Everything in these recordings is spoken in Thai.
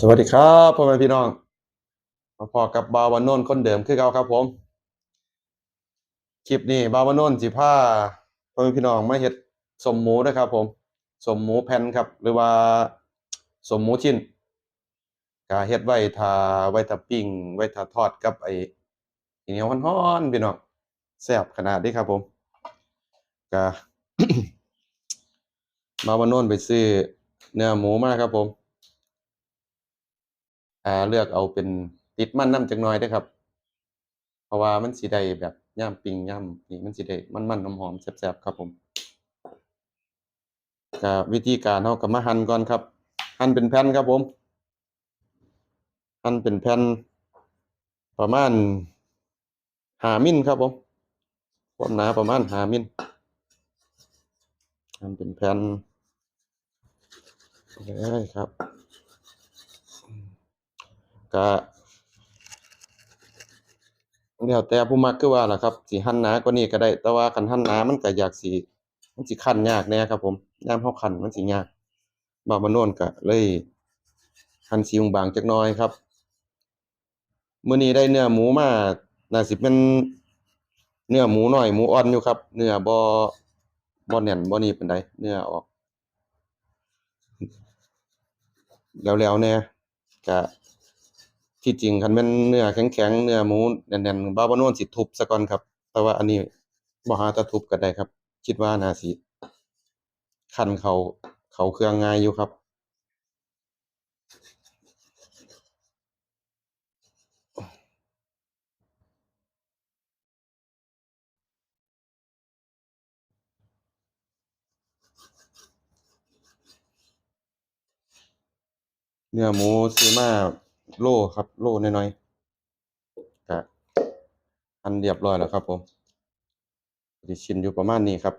สวัสดีครับพ่อแม่พี่น้องมาพอกับบาววันโนนคนเดิมคือเก่าครับผม คลิปนี้บาววันโนนสิพาพ่อแม่พี่น้องมาเฮ็ดสมหมูนะครับ ผม สมหมูแผ่นครับ หรือว่าสมหมูชิ้นก็เฮ็ดไว้ทาไว้ทาปิ้งไว้ทาทอดกับไอ้เหนียวฮ้อนๆพี่น้องแซ่บขนาดนี้ครับ ผมก็บาววันโนนไปซื้อเนื้อหมูมาครับผม อ่าเลือกเอาเป็นติดมันน้ำจักหน่อยเด้ครับ เพราะว่ามันสิได้แบบย่ามปิงย่ามนี่มันสิได้มันๆหอมๆแซ่บๆครับผมก็วิธีการเฮาก็มาหั่นก่อนครับ หั่นเป็นแผ่นครับผม หั่นเป็นแผ่นประมาณ5มิลครับผมความหนาประมาณ5มิลหั่นเป็นแผ่นเลยครับ ก็แล้วแต่ผู้มักคือว่าล่ะครับสิหั่นหนากว่านี้ก็ได้ แต่ว่าคันหั่นหนามันก็อยากสิมันสิคั่นยากแน่ครับ ผมย่ามเราคั่นมันสิยากบ่าวบ้านโน้นก็เลยหั่นสีบางๆจักน่อยครับมื้อนี้ได้เนื้อหมูมาน่าสิเป็นเนื้อหมูน้อยหมูอ่อนอยู่ครับ เนื้อบ่บ่แน่นบ่นี่ปานใดเนื้อออก แล้วๆแน่ก็ ที่จริงคันแม่นเนื้อแข็งๆเนื้อหมูแน่นๆบ่าวบ่โน้นสิทุบซะก่อนครับ แต่ว่าอันนี้บ่หาแต่ทุบก็ได้ครับ คิดว่าน่าสิคันเขาเขาเครื่องง่ายอยู่ครับเนื้อหมูซื้อมา โล่ครับ โล่น้อยๆก็หั่นเรียบร้อยแล้วครับผมสิชิ้นอยู่ประมาณนี้ครับ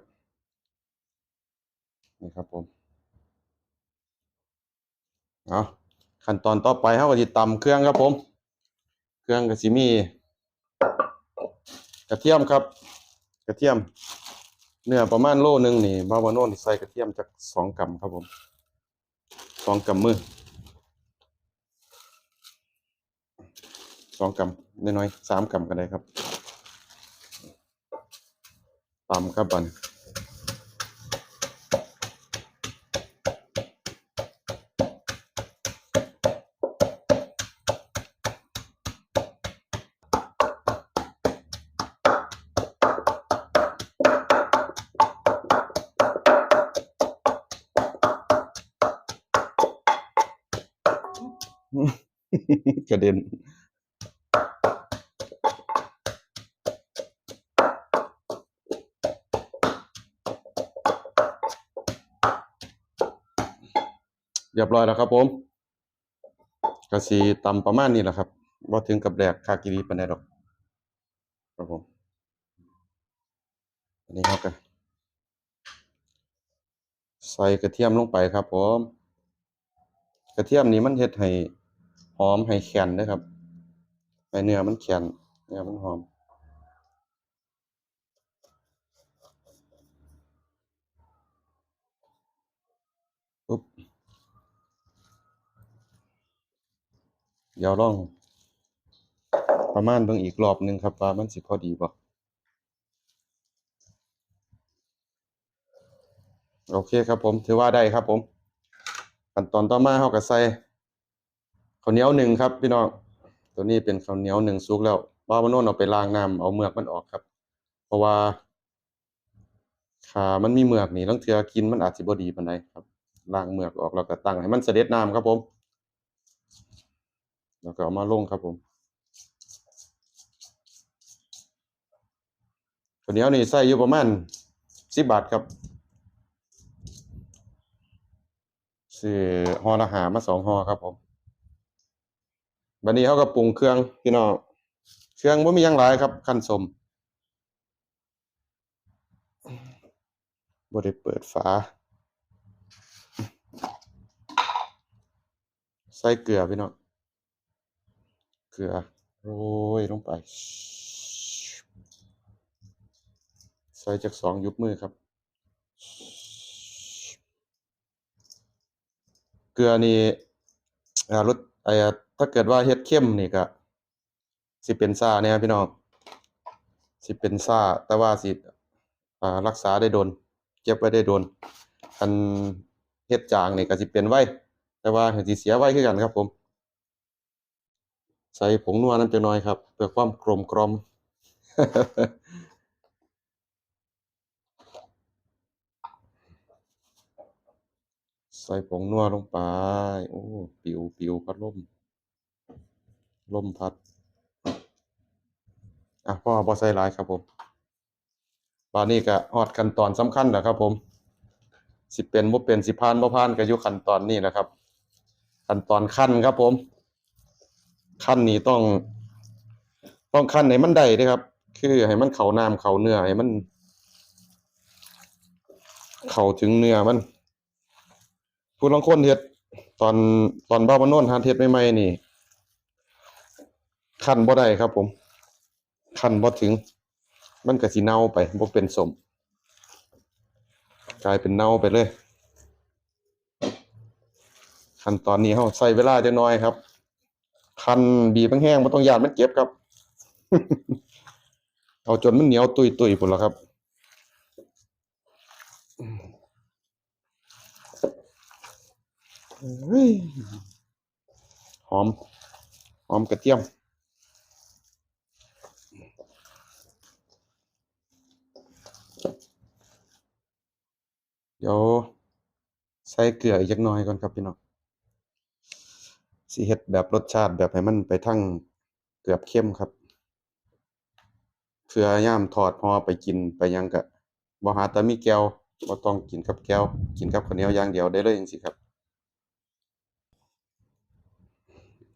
นี่ครับผมเอาขั้นตอนต่อไปเราก็สิตำเครื่องครับผม เครื่องก็สิมี กระเทียมครับ กระเทียม เนื้อประมาณโลหนึงนี่บาวว่าโน่นใส่กระเทียมจัก2กรัมครับผม2กำมือ 2กำน้อยๆ3กำก็ได้ครับตำครับบันกระเด็น เรียบร้อยแล้วครับผมก็สิตำประมาณนี้แหละครับบ่าถึงกับแดกคากอีหลีปานใดดอกครับผมอันนี้เราก็ใส่กระเทียมลงไปครับผมกระเทียมนี่มันเฮ็ดให้หอมให้แข็งเด้อครับให้เนื้อมันแข็งเนื้อมันหอม ปุ๊บ เดี๋ยวลอง ประมาณเบิ่งอีกรอบหนึ่งครับว่ามันสิพอดีบ่โอเคครับผม ถือว่าได้ครับผมขั้นตอนต่อมาเราก็ใส่ข้าวเหนียวหนึ่งครับพี่น้องตัวนี้เป็นข้าวเหนียวหนึ่งสุกแล้วบ่าวมโนนเอาไปล้างน้ำเอาเมือกมันออกครับ เพราะว่าถ้ามันมีเมือกนี่ลางเทือกินมันอาจสิบ่ดีปานใดครับล้างเมือกออกแล้วก็ตั้งให้มันเสด็จน้ำครับผม แล้วก็เอามาลงครับผมข้าวเหนียวนี่ใส่อยู่ประมาณ10บบาทครับซื้อห่อละหามาสองห่อครับผมบัดนี้เขาก็ปรุงเครื่องพี่น้องเครื่องบ่มียังหลายครับขั้นสมบ่ได้เปิดฝา ใส่เกลือพี่น้อง เกลือโรยลงไป ใส่จักสองยุบมือครับ เกลือนี่รสไอ้ถ้าเกิดว่าเฮ็ดเข้มนี่ก็สิเป็นซ่าแหน่ยพี่น้องสิเป็นซ่า แต่ว่าสิรักษาได้โดน เก็บไว้ได้โดนคันเฮ็ดจางนี่ก็สิเป็นไวแต่ว่าสิเสียไว้คือกันครับผม ใส่ผงนัวน้ำจักหน่อยครับ เพื่อความกลมกลอมใส่ผงนัวลงไป โอ้ ปิวปิวพัดลมลมพัด อะพ่อบ่ใส่หลายครับผมบาดนี้ก็ฮอดขั้นตอนสำคัญแล้วครับผม สิเป็นบ่เป็นสิผ่านบ่ผ่านก็อยู่ขั้นตอนนี้แหละครับ ขั้นตอนคั่นครับผม คั่นนี่ต้อง ต้องคั่นให้มันได้เด้อครับ คือให้มันเขาน้ำเขาเนื้อให้มัน เข้าถึงเนื้อมันผู้ลางคนเฮ็ดตอนตอนบ่ามานนหัดเฮ็ดใหม่ๆนี่คั่นบ่ได้ครับ ผมคั่นบ่ถึง มันก็สิเน่าไปบ่เป็นสมกลายเป็นเน่าไปเลยขั้นตอนนี้เฮาใช้เวลาจักหน่อยครับ คันบีบแห้งๆบ่ต้องยานมันเจ็บครับ เอาจนมันเหนียวตุ้ยๆพุ่นล่ะครับ หอม หอมกระเทียมเดี๋ยวใส่เกลืออีกจักหน่อยก่อนครับพี่น้อง สิเฮ็ดแบบรสชาติแบบให้มันไปทางเกือบเข้มครับ เพื่อยามทอดห่อไปกินไปยังก็บ่หาแต่มีแก้วบ่ต้องกินกับแก้ว กินกับข้าวเหนียวอย่างเดียวได้เลยจังซี้ครับ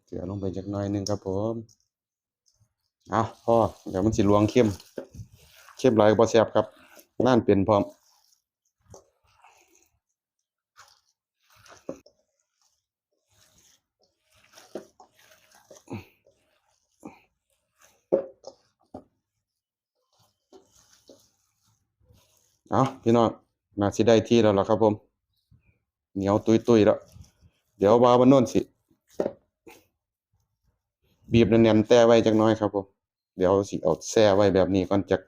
เกลือลงไปจักหน่อยนึงครับผมเอาพอเดี๋ยวมันสิลวงเข้มเข้มหลายก็บ่แซ่บครับนั่นเป็นพร้อม เอาพี่น้องน่าสิได้ที่แล้วล่ะครับ ผม เหนียวตุยๆแล้ว เดี๋ยววาวันโน้นสิ บีบแน่นแต่ไว้จักน่อยครับผม เดี๋ยวสิเอาแช่ไว้แบบนี้ก่อนจัก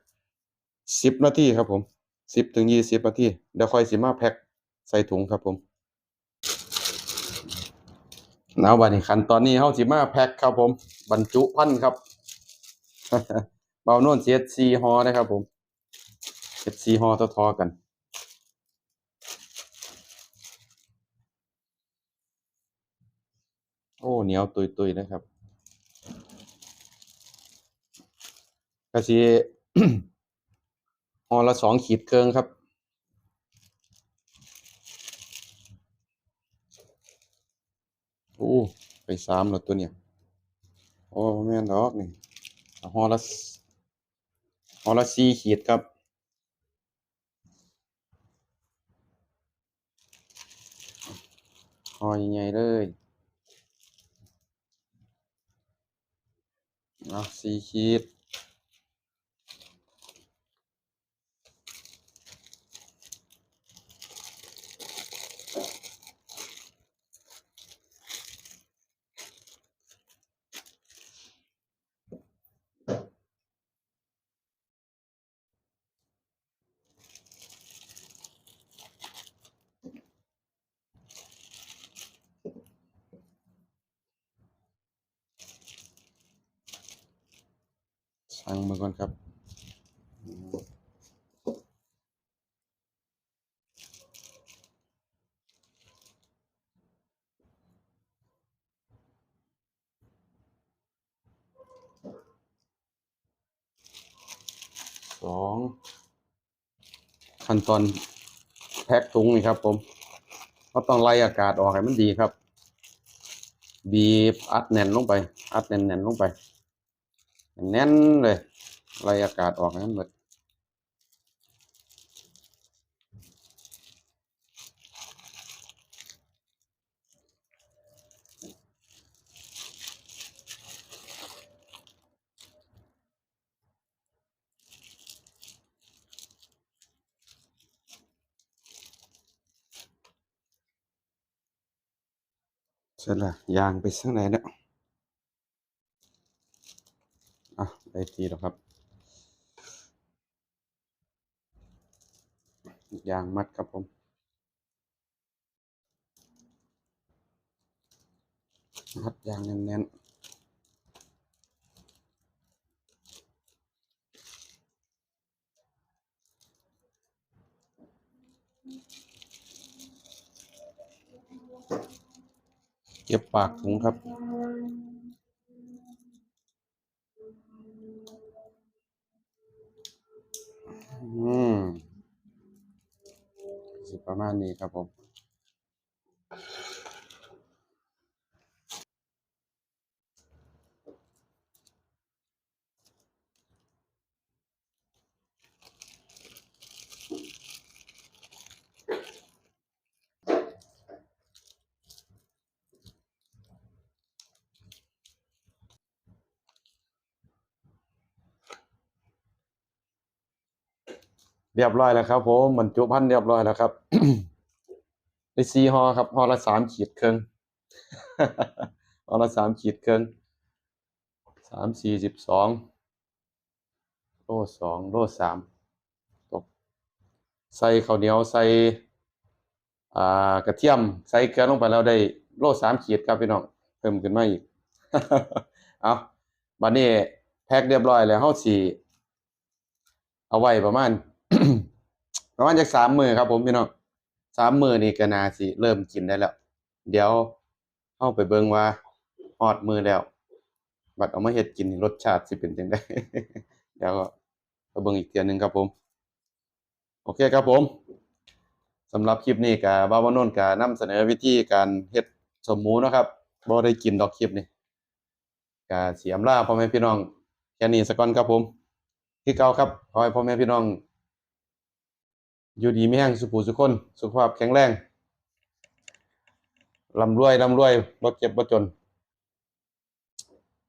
10นาทีครับ ผม10ถึง20นาทีเดี๋ยวค่อยสิมาแพ็กใส่ถุงครับผมเอาบัดนี้ขั้นตอนนี้เฮาสิมาแพ็กครับผม บรรจุภัณฑ์ครับเบาโน่นสิเฮ็ด4ห่อนะครับผม เฮ็ด4ห่อทอๆกัน โอ้เหนียวตุยๆนะครับก็สิห่อละสองขีดครึ่งครับโอ้ไปสามแล้วตัวเนี่ยโอ้แม่นดอกนี่เอาห่อละห่อละสี่ขีดครับ อใหญ่ๆเลยเอาสี่ขีด สั่งมาก่อนครับสองขั้นตอนแพ็คถุงนี่ครับ ผมก็ต้องไล่อากาศออกให้มันดีครับ บีบอัดแน่นลงไป อัดแน่นๆลงไป แน่นเลยไล่อากาศออกแน่นหมดเสร็จละยางไปสักไหนเนี่ย อะได้ทีแล้วครับ ยางมัดครับผมมัดยางแน่นๆเก็บปากถุงครับ อืมสิประมาณนี้ ครับผมเรียบร้อยแล้วครับผมบรรจุพันธุ์เรียบร้อยแล้วครับ สี่ห่อครับห่อละสามขีดครึ่งห่อละสามขีดครึ่งสามสี่สิบสองโลสองโลสามตกใส่ข้าวเหนียวใส่อ่ากระเทียมใส่เกลือลงไปแล้วได้โลสามขีดครับพี่น้องเพิ่มขึ้นมาอีกเอาบัดนี้แพ็คเรียบร้อยแล้วเฮาสิเอาไว้ประมาณ ประมาณจากสามมือครับผมพี่น้องามมือนี่ก็น่าสิเริ่มกินได้แล้ว เดี๋ยวเข้าไปเบิ่งว่าฮอดมือแล้ว บัดเอามาเฮ็ดกินรสชาติสิเป็นจังไดเดี๋ยวก็เบิ่งอีกเทื่อหนึงครับผม โอเคครับผมสำหรับคลิปนี้ก็บ่าววานนท์ก็นำเสนอวิธีการเฮ็ดสมูนะครับบ่ได้กินดอกคลิปนี่ก็สิอำลาพ่อแม่พี่น้องแค่นี้ซะก่อนครับผมคือเก่าครับขอให้พ่อแม่พี่น้อง อยู่ดีไม่แห้งสุขสุขคน สุขภาพแข็งแรงลำรวยลำรวยบ่เจ็บบ่จน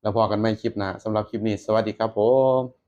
แล้วพอกันไม่คลิปหนะสำหรับคลิปนี้ สวัสดีครับผม